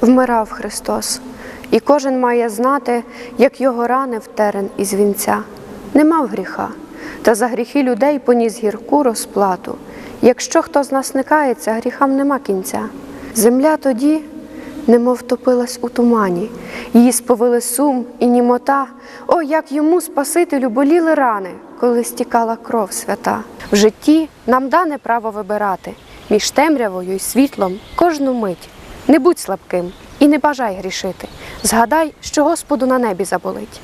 умирав Христос, і кожен має знати, як його ранив терен із вінця. Не мав гріха, та за гріхи людей поніс гірку розплату. Якщо хто з нас не кається, гріхам нема кінця. Земля тоді, немов топилась у тумані, її сповили сум і німота. О, як йому, Спасителю, боліли рани, коли стікала кров свята. В житті нам дане право вибирати між темрявою і світлом кожну мить. Не будь слабким і не бажай грішити. Згадай, що Господу на небі заболить.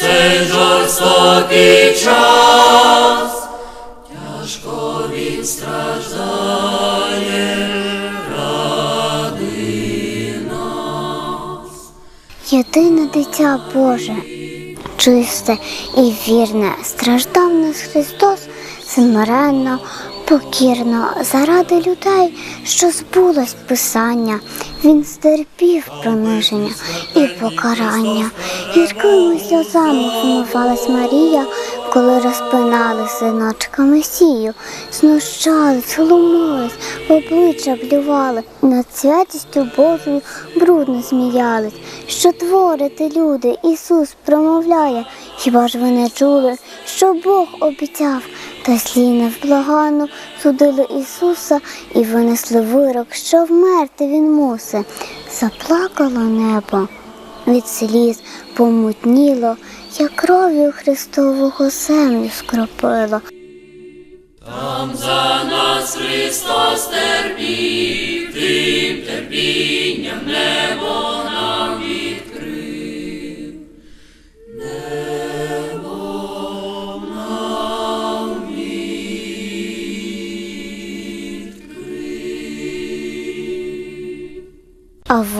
Цей жорстокий час, тяжко він страждає. Ради нас. Єдине дитя Боже, чисте і вірне, страждав нас Христос смиренно, покірно, заради людей, що збулось Писання. Він стерпів приниження і покарання. Гіркими сльозами вмивалась Марія, коли розпинали синочка Месію, знущались, глумились, обличчя блювали, над святістю Божою брудно сміялись. Що творите, люди, Ісус промовляє, хіба ж ви не чули, що Бог обіцяв, та злі невблаганно судили Ісуса і винесли вирок, що вмерти Він мусить. Заплакало небо від сліз помутніло, як кров'ю Христового землю скропило. Там за нас Христос терпів, тим терпінням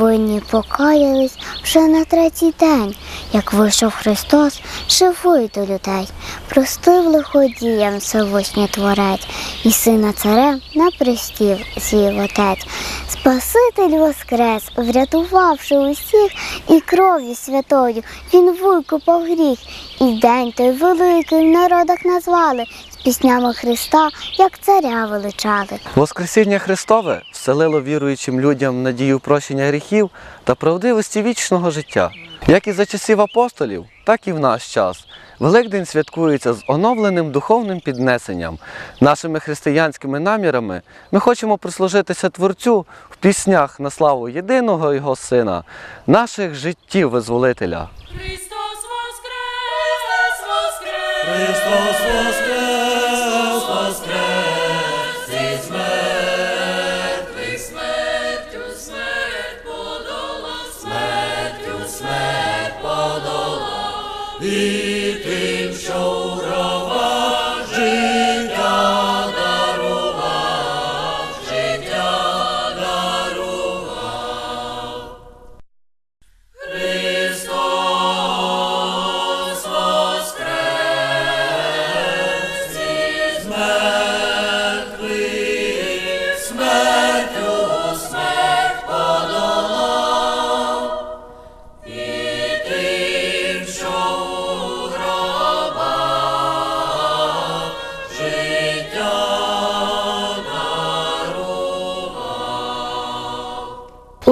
винні покаялись вже на третій день, як вийшов Христос живий до людей, простив лиходіям Всевишній Творець, і сина царем на пристів з'їв отець. Спаситель воскрес, врятувавши усіх, і кров'ю святою він викупав гріх, і день той великий в народах назвали, піснями Христа, як царя величали. Воскресіння Христове вселило віруючим людям надію прощення гріхів та правдивості вічного життя. Як і за часів апостолів, так і в наш час. Великдень святкується з оновленим духовним піднесенням. Нашими християнськими намірами ми хочемо прислужитися Творцю в піснях на славу єдиного Його Сина, наших життів визволителя. Христос воскрес, воскрес, Христос воскрес,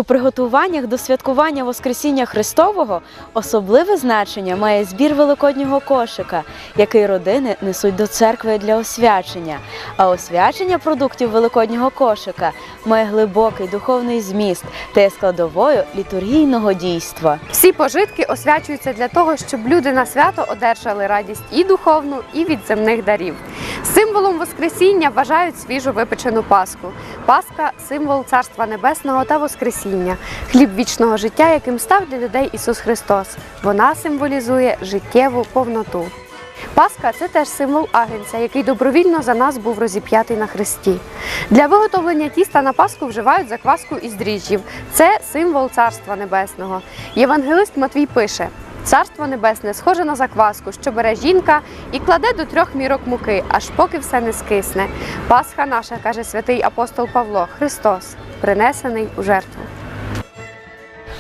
У приготуваннях до святкування Воскресіння Христового особливе значення має збір великоднього кошика, який родини несуть до церкви для освячення. А освячення продуктів великоднього кошика має глибокий духовний зміст та є складовою літургійного дійства. Всі пожитки освячуються для того, щоб люди на свято одержали радість і духовну, і від земних дарів. Символом Воскресіння вважають свіжу випечену Пасху. Пасха символ Царства Небесного та Воскресіння, хліб вічного життя, яким став для людей Ісус Христос. Вона символізує життєву повноту. Пасха це теж символ агнця, який добровільно за нас був розіп'ятий на хресті. Для виготовлення тіста на Пасху вживають закваску із дріжджів. Це символ Царства Небесного. Євангелист Матвій пише: Царство Небесне схоже на закваску, що бере жінка і кладе до трьох мірок муки, аж поки все не скисне. Пасха наша, каже святий апостол Павло, Христос, принесений у жертву.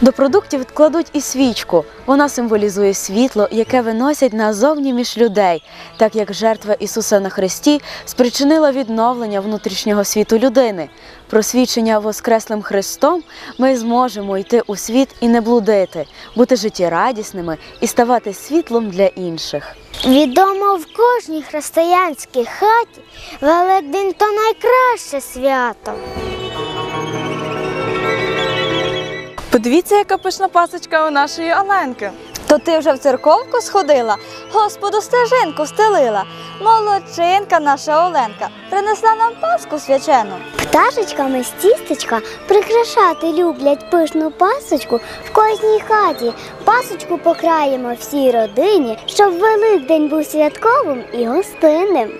До продуктів кладуть і свічку. Вона символізує світло, яке виносять назовні між людей, так як жертва Ісуса на Христі спричинила відновлення внутрішнього світу людини. Просвічення Воскреслим Христом ми зможемо йти у світ і не блудити, бути життєрадісними і ставати світлом для інших. Відомо в кожній християнській хаті Великдень то найкраще свято. Подивіться, яка пишна пасочка у нашої Оленки. То ти вже в церковку сходила, Господу стежинку стелила. Молодчинка наша Оленка принесла нам паску свячену. Пташечками з тістечка прикрашати люблять пишну пасочку в кожній хаті. Пасочку покраємо всій родині, щоб Великдень був святковим і гостинним.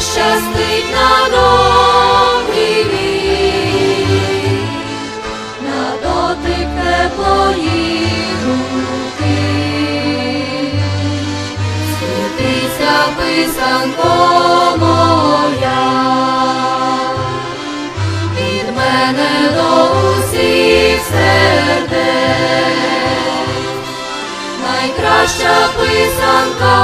Щастить на довгий вік, на дотик теплої руки. Світися, писанко моя, від мене до усіх сердець. Найкраща писанка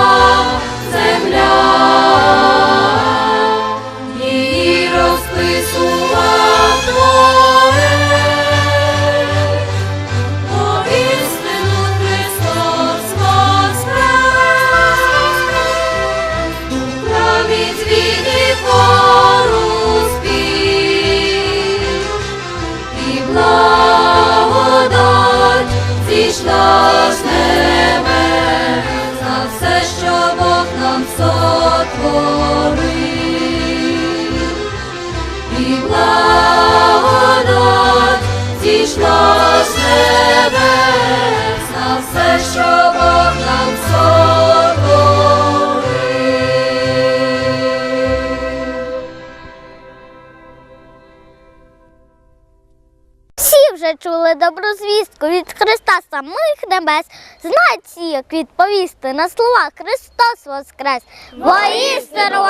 зійшла з небес все, що Бог нам. Всі вже чули добру звістку від Христа самих небес. Знають всі, як відповісти на слова Христос Воскрес! Воістину!